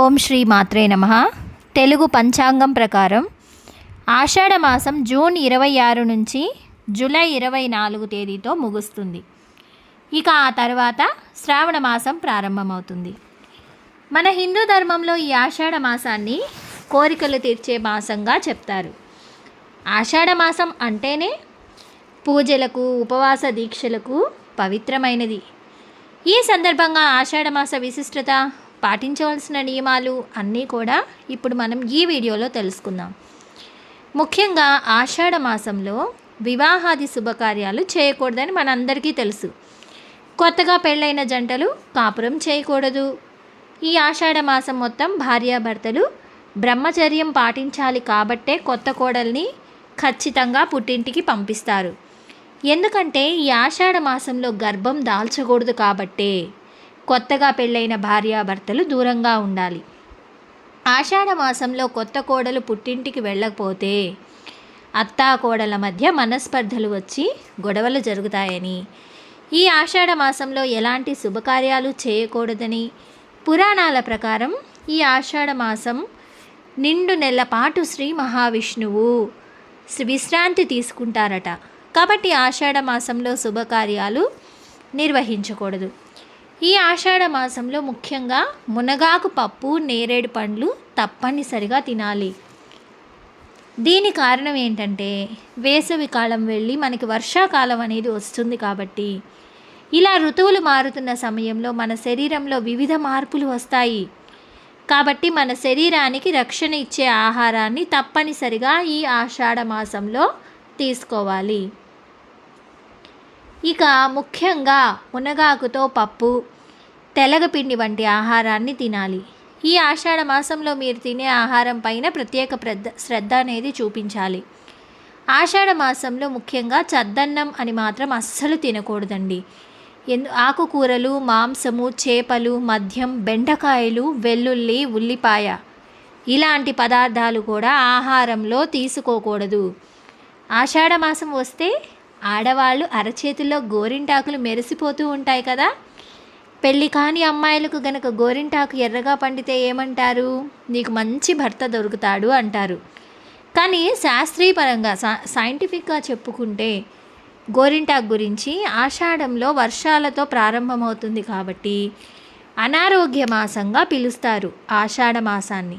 ఓం శ్రీ మాత్రే నమ. తెలుగు పంచాంగం ప్రకారం ఆషాఢ మాసం జూన్ ఇరవై ఆరు నుంచి జూలై ఇరవై నాలుగు తేదీతో ముగుస్తుంది. ఇక ఆ తర్వాత శ్రావణ మాసం ప్రారంభమవుతుంది. మన హిందూ ధర్మంలో ఈ ఆషాఢ మాసాన్ని కోరికలు తీర్చే మాసంగా చెప్తారు. ఆషాఢ మాసం అంటేనే పూజలకు ఉపవాస దీక్షలకు పవిత్రమైనది. ఈ సందర్భంగా ఆషాఢమాస విశిష్టత పాటించవలసిన నియమాలు అన్నీ కూడా ఇప్పుడు మనం ఈ వీడియోలో తెలుసుకుందాం. ముఖ్యంగా ఆషాఢ మాసంలో వివాహాది శుభకార్యాలు చేయకూడదని మనందరికీ తెలుసు. కొత్తగా పెళ్ళైన జంటలు కాపురం చేయకూడదు. ఈ ఆషాఢ మాసం మొత్తం భార్యాభర్తలు బ్రహ్మచర్యం పాటించాలి కాబట్టే కొత్త కోడల్ని ఖచ్చితంగా పుట్టింటికి పంపిస్తారు. ఎందుకంటే ఈ ఆషాఢ మాసంలో గర్భం దాల్చకూడదు కాబట్టే కొత్తగా పెళ్ళైన భార్యాభర్తలు దూరంగా ఉండాలి. ఆషాఢ మాసంలో కొత్త కోడలు పుట్టింటికి వెళ్ళకపోతే అత్తా కోడల మధ్య మనస్పర్ధలు వచ్చి గొడవలు జరుగుతాయని. ఈ ఆషాఢ మాసంలో ఎలాంటి శుభకార్యాలు చేయకూడదని? పురాణాల ప్రకారం ఈ ఆషాఢ మాసం నిండు నెల పాటు శ్రీ మహావిష్ణువు విశ్రాంతి తీసుకుంటారట. కాబట్టి ఆషాఢ మాసంలో శుభకార్యాలు నిర్వహించకూడదు. ఈ ఆషాఢ మాసంలో ముఖ్యంగా మునగాకు పప్పు నేరేడు పండ్లు తప్పనిసరిగా తినాలి. దీని కారణం ఏంటంటే వేసవి కాలం వెళ్ళి మనకి వర్షాకాలం అనేది వస్తుంది కాబట్టి ఇలా ఋతువులు మారుతున్న సమయంలో మన శరీరంలో వివిధ మార్పులు వస్తాయి. కాబట్టి మన శరీరానికి రక్షణ ఇచ్చే ఆహారాన్ని తప్పనిసరిగా ఈ ఆషాఢ మాసంలో తీసుకోవాలి. ఇక ముఖ్యంగా మునగాకుతో పప్పు తెలగపిండి వంటి ఆహారాన్ని తినాలి. ఈ ఆషాఢ మాసంలో మీరు తినే ఆహారం పైన ప్రత్యేక ప్రద్ద శ్రద్ధ అనేది చూపించాలి. ఆషాఢ మాసంలో ముఖ్యంగా చద్దన్నం అని మాత్రం అస్సలు తినకూడదండి. ఎందు ఆకుకూరలు మాంసము చేపలు మద్యం బెండకాయలు వెల్లుల్లి ఉల్లిపాయ ఇలాంటి పదార్థాలు కూడా ఆహారంలో తీసుకోకూడదు. ఆషాఢ మాసం వస్తే ఆడవాళ్ళు అరచేతిలో గోరింటాకులు మెరిసిపోతూ ఉంటాయి కదా. పెళ్ళి కాని అమ్మాయిలకు గనక గోరింటాకు ఎర్రగా పండితే ఏమంటారు? నీకు మంచి భర్త దొరుకుతాడు అంటారు. కానీ శాస్త్రీయపరంగా సా సైంటిఫిక్గా చెప్పుకుంటే గోరింటాకు గురించి ఆషాఢంలో వర్షాలతో ప్రారంభమవుతుంది కాబట్టి అనారోగ్య మాసంగా పిలుస్తారు ఆషాఢ మాసాన్ని.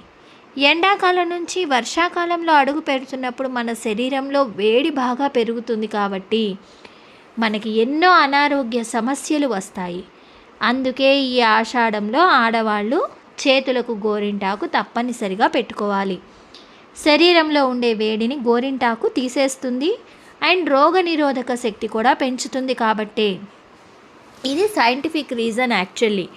ఎండాకాలం నుంచి వర్షాకాలంలో అడుగు పెడుతున్నప్పుడు మన శరీరంలో వేడి బాగా పెరుగుతుంది కాబట్టి మనకి ఎన్నో అనారోగ్య సమస్యలు వస్తాయి. అందుకే ఈ ఆషాఢంలో ఆడవాళ్ళు చేతులకు గోరింటాకు తప్పనిసరిగా పెట్టుకోవాలి. శరీరంలో ఉండే వేడిని గోరింటాకు తీసేస్తుంది. అండ్ రోగనిరోధక శక్తి కూడా పెంచుతుంది కాబట్టే. ఇది సైంటిఫిక్ రీజన్ యాక్చువల్లీ.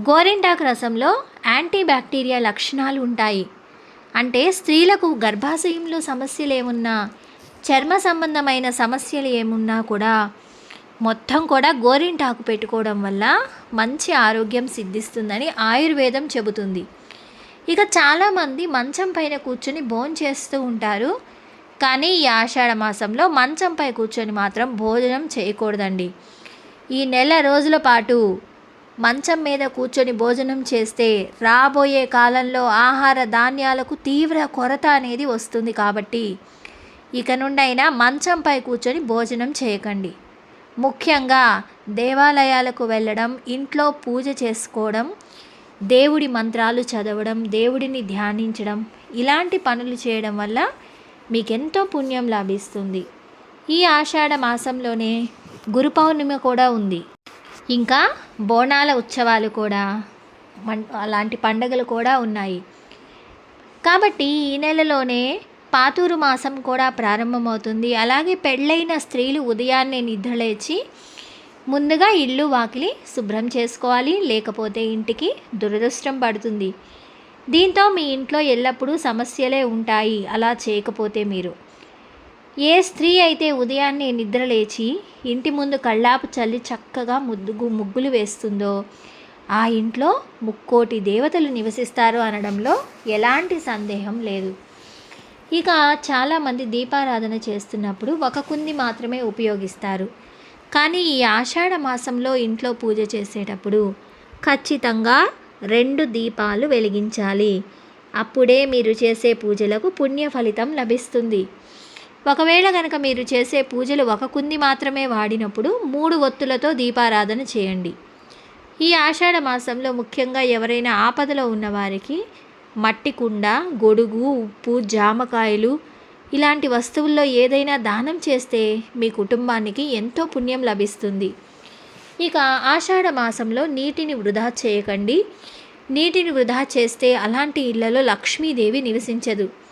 గోరింటాకు రసంలో యాంటీ బ్యాక్టీరియా లక్షణాలు ఉంటాయి అంటే స్త్రీలకు గర్భాశయంలో సమస్యలు ఏమున్నా చర్మ సంబంధమైన సమస్యలు ఏమున్నా కూడా మొత్తం కూడా గోరింటాకు పెట్టుకోవడం వల్ల మంచి ఆరోగ్యం సిద్ధిస్తుందని ఆయుర్వేదం చెబుతుంది. ఇక చాలామంది మంచం పైన కూర్చొని భోజనం చేస్తూ ఉంటారు. కానీ ఈ ఆషాఢ మాసంలో మంచంపై కూర్చొని మాత్రం భోజనం చేయకూడదండి. ఈ నెల రోజుల పాటు మంచం మీద కూర్చొని భోజనం చేస్తే రాబోయే కాలంలో ఆహార ధాన్యాలకు తీవ్ర కొరత అనేది వస్తుంది కాబట్టి ఇక నుండైనా మంచంపై కూర్చొని భోజనం చేయకండి. ముఖ్యంగా దేవాలయాలకు వెళ్ళడం ఇంట్లో పూజ చేసుకోవడం దేవుడి మంత్రాలు చదవడం దేవుడిని ధ్యానించడం ఇలాంటి పనులు చేయడం వల్ల మీకెంతో పుణ్యం లభిస్తుంది. ఈ ఆషాఢ మాసంలోనే గురు పౌర్ణిమ కూడా ఉంది. ఇంకా బోనాల ఉత్సవాలు కూడా అలాంటి పండుగలు కూడా ఉన్నాయి. కాబట్టి ఈ నెలలోనే పాతూరు మాసం కూడా ప్రారంభమవుతుంది. అలాగే పెళ్ళైన స్త్రీలు ఉదయాన్నే నిద్రలేచి ముందుగా ఇల్లు వాకిలి శుభ్రం చేసుకోవాలి. లేకపోతే ఇంటికి దురదృష్టం పడుతుంది. దీంతో మీ ఇంట్లో ఎల్లప్పుడూ సమస్యలే ఉంటాయి. అలా చేయకపోతే మీరు ఏ స్త్రీ అయితే ఉదయాన్నే నిద్రలేచి ఇంటి ముందు కళ్ళాపు చల్లి చక్కగా ముద్దుగు ముగ్గులు వేస్తుందో ఆ ఇంట్లో ముక్కోటి దేవతలు నివసిస్తారు అనడంలో ఎలాంటి సందేహం లేదు. ఇక చాలామంది దీపారాధన చేస్తున్నప్పుడు ఒక కుంది మాత్రమే ఉపయోగిస్తారు. కానీ ఈ ఆషాఢ మాసంలో ఇంట్లో పూజ చేసేటప్పుడు ఖచ్చితంగా రెండు దీపాలు వెలిగించాలి. అప్పుడే మీరు చేసే పూజలకు పుణ్య ఫలితం లభిస్తుంది. ఒకవేళ కనుక మీరు చేసే పూజలు ఒక కుంది మాత్రమే వాడినప్పుడు మూడు ఒత్తులతో దీపారాధన చేయండి. ఈ ఆషాఢ మాసంలో ముఖ్యంగా ఎవరైనా ఆపదలో ఉన్నవారికి మట్టి కుండ గొడుగు ఉప్పు జామకాయలు ఇలాంటి వస్తువుల్లో ఏదైనా దానం చేస్తే మీ కుటుంబానికి ఎంతో పుణ్యం లభిస్తుంది. ఇక ఆషాఢ మాసంలో నీటిని వృధా చేయకండి. నీటిని వృధా చేస్తే అలాంటి ఇళ్ళలో లక్ష్మీదేవి నివసించదు.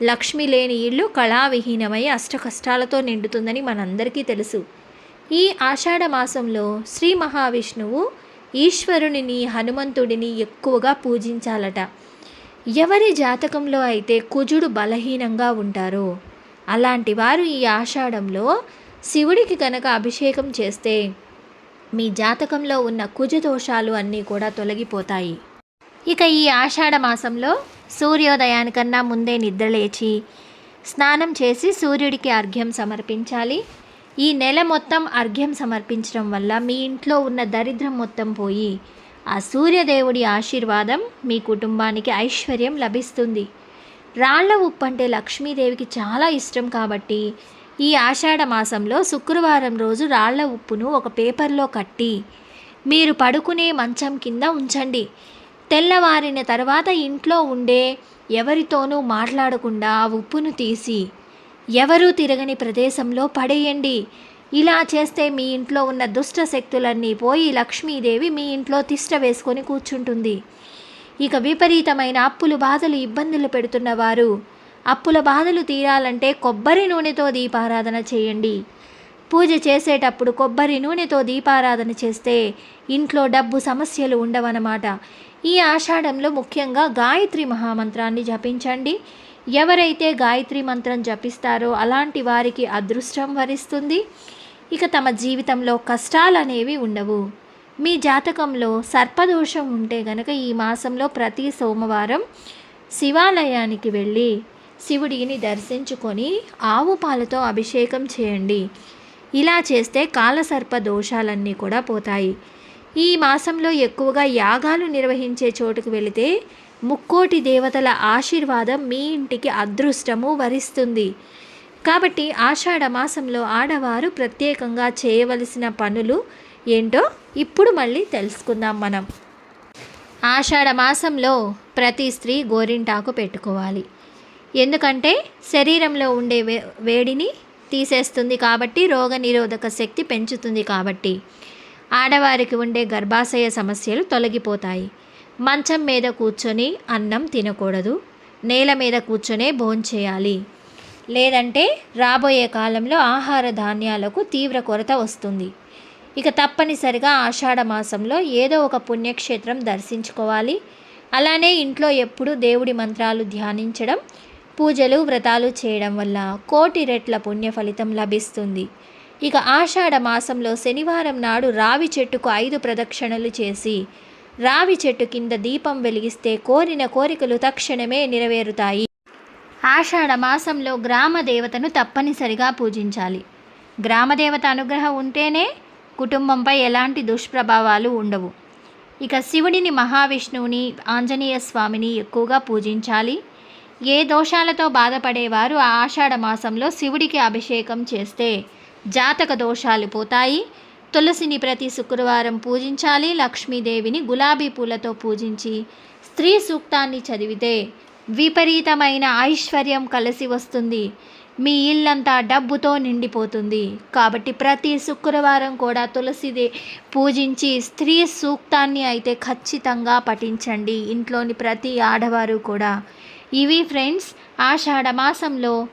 లక్ష్మి లేని ఇల్లు కళావిహీనమై అష్టకష్టాలతో నిండుతుందని మనందరికీ తెలుసు. ఈ ఆషాఢ మాసంలో శ్రీ మహావిష్ణువు ఈశ్వరునిని హనుమంతుడిని ఎక్కువగా పూజించాలట. ఎవరి జాతకంలో అయితే కుజుడు బలహీనంగా ఉంటారో అలాంటి వారు ఈ ఆషాఢంలో శివుడికి కనుక అభిషేకం చేస్తే మీ జాతకంలో ఉన్న కుజ దోషాలు అన్నీ కూడా తొలగిపోతాయి. ఇక ఈ ఆషాఢ మాసంలో సూర్యోదయానికన్నా ముందే నిద్రలేచి స్నానం చేసి సూర్యుడికి అర్ఘ్యం సమర్పించాలి. ఈ నెల మొత్తం అర్ఘ్యం సమర్పించడం వల్ల మీ ఇంట్లో ఉన్న దరిద్రం మొత్తం పోయి ఆ సూర్యదేవుడి ఆశీర్వాదం మీ కుటుంబానికి ఐశ్వర్యం లభిస్తుంది. రాళ్ళ ఉప్పు అంటే లక్ష్మీదేవికి చాలా ఇష్టం కాబట్టి ఈ ఆషాఢ మాసంలో శుక్రవారం రోజు రాళ్ళ ఉప్పును ఒక పేపర్లో కట్టి మీరు పడుకునే మంచం కింద ఉంచండి. తెల్లవారిన తర్వాత ఇంట్లో ఉండే ఎవరితోనూ మాట్లాడకుండా ఆ ఉప్పును తీసి ఎవరూ తిరగని ప్రదేశంలో పడేయండి. ఇలా చేస్తే మీ ఇంట్లో ఉన్న దుష్ట శక్తులన్నీ పోయి లక్ష్మీదేవి మీ ఇంట్లో తిష్ట వేసుకొని కూర్చుంటుంది. ఇక విపరీతమైన అప్పులు బాధలు ఇబ్బందులు పెడుతున్నవారు అప్పుల బాధలు తీరాలంటే కొబ్బరి నూనెతో దీపారాధన చేయండి. పూజ చేసేటప్పుడు కొబ్బరి నూనెతో దీపారాధన చేస్తే ఇంట్లో డబ్బు సమస్యలు ఉండవన్నమాట. ఈ ఆషాఢంలో ముఖ్యంగా గాయత్రి మహామంత్రాన్ని జపించండి. ఎవరైతే గాయత్రి మంత్రం జపిస్తారో అలాంటి వారికి అదృష్టం వరిస్తుంది. ఇక తమ జీవితంలో కష్టాలు అనేవి ఉండవు. మీ జాతకంలో సర్పదోషం ఉంటే గనక ఈ మాసంలో ప్రతి సోమవారం శివాలయానికి వెళ్ళి శివుడిని దర్శించుకొని ఆవు పాలతో అభిషేకం చేయండి. ఇలా చేస్తే కాలసర్ప దోషాలన్నీ కూడా పోతాయి. ఈ మాసంలో ఎక్కువగా యాగాలు నిర్వహించే చోటుకు వెళితే ముక్కోటి దేవతల ఆశీర్వాదం మీ ఇంటికి అదృష్టము వరిస్తుంది. కాబట్టి ఆషాఢ మాసంలో ఆడవారు ప్రత్యేకంగా చేయవలసిన పనులు ఏంటో ఇప్పుడు మళ్ళీ తెలుసుకుందాం మనం. ఆషాఢ మాసంలో ప్రతి స్త్రీ గోరింటాకు పెట్టుకోవాలి. ఎందుకంటే శరీరంలో ఉండే వే వేడిని తీసేస్తుంది కాబట్టి రోగ నిరోధక శక్తి పెంచుతుంది కాబట్టి. ఆడవారికి ఉండే గర్భాశయ సమస్యలు తొలగిపోతాయి. మంచం మీద కూర్చొని అన్నం తినకూడదు. నేల మీద కూర్చొనే భోంచేయాలి లేదంటే రాబోయే కాలంలో ఆహార ధాన్యాలకు తీవ్ర కొరత వస్తుంది. ఇక తప్పనిసరిగా ఆషాఢ మాసంలో ఏదో ఒక పుణ్యక్షేత్రం దర్శించుకోవాలి. అలానే ఇంట్లో ఎప్పుడూ దేవుడి మంత్రాలు ధ్యానించడం పూజలు వ్రతాలు చేయడం వల్ల కోటి రెట్ల పుణ్య ఫలితం లభిస్తుంది. ఇక ఆషాఢ మాసంలో శనివారం నాడు రావి చెట్టుకు ఐదు ప్రదక్షిణలు చేసి రావి చెట్టు కింద దీపం వెలిగిస్తే కోరిన కోరికలు తక్షణమే నెరవేరుతాయి. ఆషాఢ మాసంలో గ్రామ దేవతను తప్పనిసరిగా పూజించాలి. గ్రామదేవత అనుగ్రహం ఉంటేనే కుటుంబంపై ఎలాంటి దుష్ప్రభావాలు ఉండవు. ఇక శివుడిని మహావిష్ణువుని ఆంజనేయ స్వామిని ఎక్కువగా పూజించాలి. ఏ దోషాలతో బాధపడేవారు ఆ ఆషాఢ మాసంలో శివుడికి అభిషేకం చేస్తే జాతక దోషాలు పోతాయి. తులసిని ప్రతి శుక్రవారం పూజించాలి. లక్ష్మీదేవిని గులాబీ పూలతో పూజించి స్త్రీ సూక్తాన్ని చదివితే విపరీతమైన ఐశ్వర్యం కలిసి వస్తుంది. మీ ఇల్లంతా డబ్బుతో నిండిపోతుంది. కాబట్టి ప్రతి శుక్రవారం కూడా తులసిదే పూజించి స్త్రీ సూక్తాన్ని అయితే ఖచ్చితంగా పఠించండి. ఇంట్లోని ప్రతి ఆడవారు కూడా. ఇవి ఫ్రెండ్స్ ఆషాఢ మాసంలో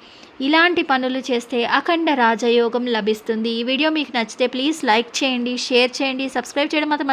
ఇలాంటి పనులు చేస్తే అఖండ రాజయోగం లభిస్తుంది. ఈ వీడియో మీకు నచ్చితే ప్లీజ్ లైక్ చేయండి షేర్ చేయండి సబ్స్క్రైబ్ చేయడం మాత్రం